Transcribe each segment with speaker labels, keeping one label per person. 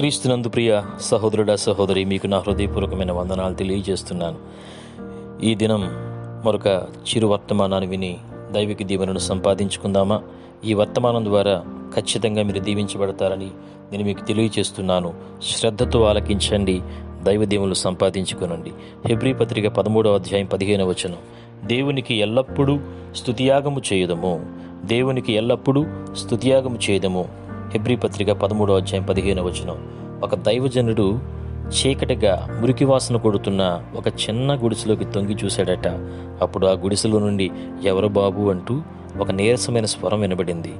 Speaker 1: క్రీస్తునందు ప్రియ సహోదరుడా సహోదరి మీకు నా హృదయపూర్వకమైన వందనాలు తెలియజేస్తున్నాను. ఈ దినం మరొక చిరు వర్తమానాన్ని విని దైవిక దీవెనను సంపాదించుకుందామా? ఈ వర్తమానం ద్వారా ఖచ్చితంగా మీరు దీవించబడతారని నేను మీకు తెలియజేస్తున్నాను. శ్రద్ధతో ఆలకించండి దైవ దీవులు సంపాదించుకునండి. హెబ్రీ పత్రిక పదమూడవ అధ్యాయం పదిహేను వచనం. దేవునికి ఎల్లప్పుడూ స్తుతియాగము చేయదము. దేవునికి ఎల్లప్పుడూ స్తుతియాగము చేయదము. హెబ్రీ పత్రిక పదమూడవ అధ్యాయం పదిహేను వచనం. ఒక దైవజనుడు చీకటిగా మురికి వాసన కొడుతున్న ఒక చిన్న గుడిసెలోకి తొంగి చూశాడట. అప్పుడు ఆ గుడిసెలో నుండి ఎవరు బాబు? అంటూ ఒక నీరసమైన స్వరం వినబడింది.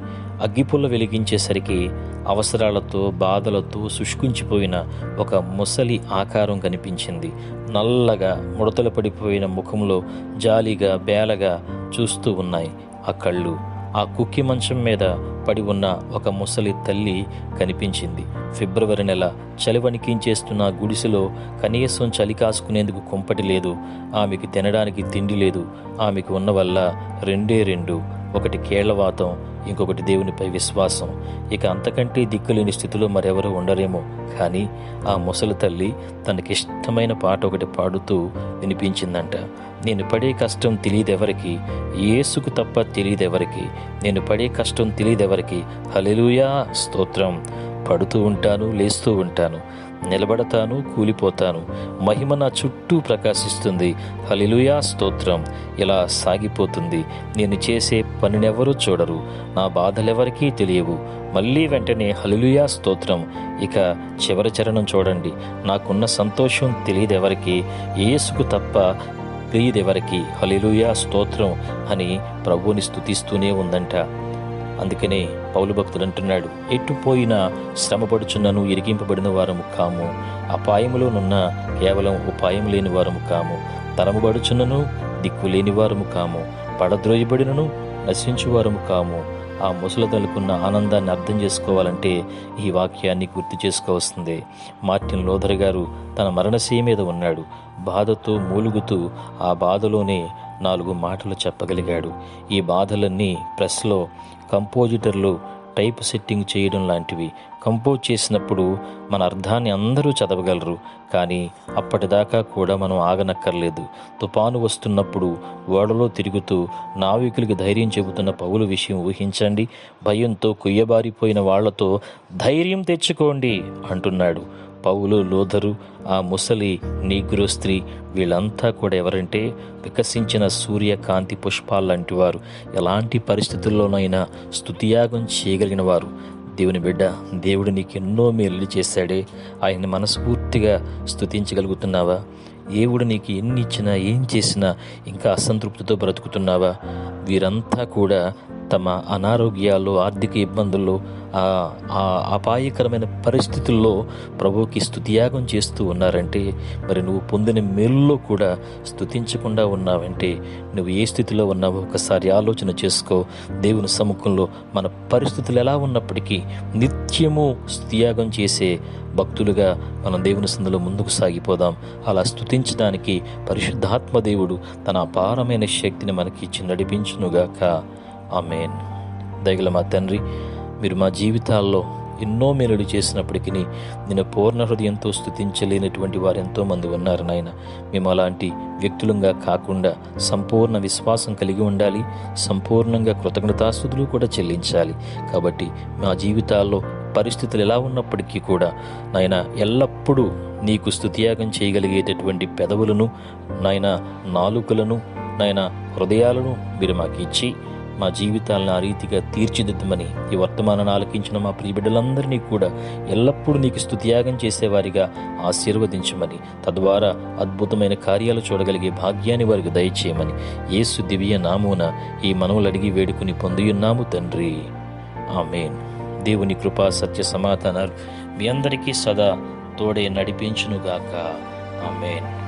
Speaker 1: అగ్గిపుల్ల వెలిగించేసరికి అవసరాలతో బాధలతో శుష్కించిపోయిన ఒక ముసలి ఆకారం కనిపించింది. నల్లగా ముడతలు పడిపోయిన ముఖంలో జాలిగా బేలగా చూస్తూ ఉన్నాయి ఆ కళ్ళు. ఆ కుక్కి మంచం మీద పడి ఉన్న ఒక ముసలి తల్లి కనిపించింది. ఫిబ్రవరి నెల చలి వణికించేస్తున్న గుడిసెలో కనీసం చలి కాసుకునేందుకు కుంపటి లేదు. ఆమెకి తినడానికి తిండి లేదు. ఆమెకు ఉన్న వల్ల రెండే రెండు ఒకటి కేళ్ళవాతం ఇంకొకటి దేవునిపై విశ్వాసం. ఇక అంతకంటే దిక్కులేని స్థితిలో మరెవరూ ఉండరేమో. కానీ ఆ ముసలి తల్లి తనకిష్టమైన పాట ఒకటి పాడుతూ వినిపించిందంట. నేను పడే కష్టం తెలియదెవరికి? ఏసుకు తప్ప తెలియదెవరికి? నేను పడే కష్టం తెలియదెవరికి? హలెలుయా స్తోత్రం. పడుతూ ఉంటాను లేస్తూ ఉంటాను. నిలబడతాను కూలిపోతాను. మహిమ నా చుట్టూ ప్రకాశిస్తుంది. హలిలుయా స్తోత్రం. ఇలా సాగిపోతుంది. నేను చేసే పనినెవరూ చూడరు. నా బాధలెవరికీ తెలియవు. మళ్ళీ వెంటనే హలిలుయా స్తోత్రం. ఇక చివరి చరణం చూడండి. నాకున్న సంతోషం తెలియదెవరికి? ఏసుకు తప్ప తెలియదెవరికి? హలిలుయా స్తోత్రం అని ప్రభువుని స్తుతిస్తూనే ఉందంట. అందుకనే పౌలు భక్తుడు అంటున్నాడు ఎట్టుపోయినా శ్రమపడుచున్నను ఇరిగింపబడిన వారము కాము. అపాయములోనున్న కేవలం ఉపాయం లేని వారము కాము. తరమబడుచున్నను దిక్కు లేని వారము కాము. పడద్రోయబడినను నశించువారము కాము. ఆ ముసలదలుకున్న ఆనందాన్ని అర్థం చేసుకోవాలంటే ఈ వాక్యాన్ని గుర్తు చేసుకోవస్తుంది మార్టిన్ లోధర్ గారు తన మరణశయ మీద ఉన్నాడు. బాధతో మూలుగుతూ ఆ బాధలోనే నాలుగు మాటలు చెప్పగలిగాడు. ఈ బాధలన్నీ ప్రెస్లో కంపోజిటర్లు టైప్ సెట్టింగ్ చేయడం లాంటివి. కంపోజ్ చేసినప్పుడు మన అర్థాన్ని అందరూ చదవగలరు. కానీ అప్పటిదాకా కూడా మనం ఆగనక్కర్లేదు. తుపాను వస్తున్నప్పుడు ఓడలో తిరుగుతూ నావికులకి ధైర్యం చెబుతున్న పౌలు విషయం ఊహించండి. భయంతో కుయ్యబారిపోయిన వాళ్ళతో ధైర్యం తెచ్చుకోండి అంటున్నాడు. పౌలు లోధరు ఆ ముసలి నీగ్రో స్త్రీ వీళ్ళంతా కూడా ఎవరంటే వికసించిన సూర్యకాంతి పుష్పాలంటి వారు. ఎలాంటి పరిస్థితుల్లోనైనా స్థుతియాగం చేయగలిగిన వారు. దేవుని బిడ్డ దేవుడు నీకు ఎన్నో మేలు చేశాడే. ఆయన్ని మనస్ఫూర్తిగా స్థుతించగలుగుతున్నావా దేవుడు నీకు ఎన్ని ఇచ్చినా ఏం చేసినా ఇంకా అసంతృప్తితో బ్రతుకుతున్నావా? వీరంతా కూడా తమ అనారోగ్యాలు ఆర్థిక ఇబ్బందుల్లో ఆ అపాయకరమైన పరిస్థితుల్లో ప్రభువుకి స్థుతియాగం చేస్తూ ఉన్నారంటే మరి నువ్వు పొందిన మేలులో కూడా స్థుతించకుండా ఉన్నావంటే నువ్వు ఏ స్థితిలో ఉన్నావో ఒకసారి ఆలోచన చేసుకో. దేవుని సముఖంలో మన పరిస్థితులు ఎలా ఉన్నప్పటికీ నిత్యము స్థుతియాగం చేసే భక్తులుగా మనం దేవుని సందులో ముందుకు సాగిపోదాం. అలా స్థుతించడానికి పరిశుద్ధాత్మ దేవుడు తన అపారమైన శక్తిని మనకి ఇచ్చి నడిపించునుగాక. ఆమెన్. దయగల మా తండ్రి మీరు మా జీవితాల్లో ఎన్నో మేలుడు చేసినప్పటికీ నేను పూర్ణ హృదయంతో స్థుతించలేనటువంటి వారు ఎంతోమంది ఉన్నారు నాయన. మేము అలాంటి వ్యక్తులంగా కాకుండా సంపూర్ణ విశ్వాసం కలిగి ఉండాలి సంపూర్ణంగా కృతజ్ఞతాస్థుతులు కూడా చెల్లించాలి. కాబట్టి మా జీవితాల్లో పరిస్థితులు ఎలా ఉన్నప్పటికీ కూడా నాయన ఎల్లప్పుడూ నీకు స్థుతియాగం చేయగలిగేటటువంటి పెదవులను నాయన నాలుకలను నాయన హృదయాలను మీరు మాకు ఇచ్చి మా జీవితాలను ఆ రీతిగా తీర్చిదిద్దమని ఈ వర్తమానాన్ని ఆలకించిన మా ప్రియబిడ్డలందరినీ కూడా ఎల్లప్పుడూ నీకు స్థుత్యాగం చేసేవారిగా ఆశీర్వదించమని తద్వారా అద్భుతమైన కార్యాలు చూడగలిగే భాగ్యాన్ని వారికి దయచేయమని యేసు దివ్య నామూన ఈ మనవులు అడిగి వేడుకుని పొందియున్నాము తండ్రి. ఆమెన్. దేవుని కృపా సత్య సమాధానాలు మీ అందరికీ సదా తోడే నడిపించునుగాక. ఆమెన్.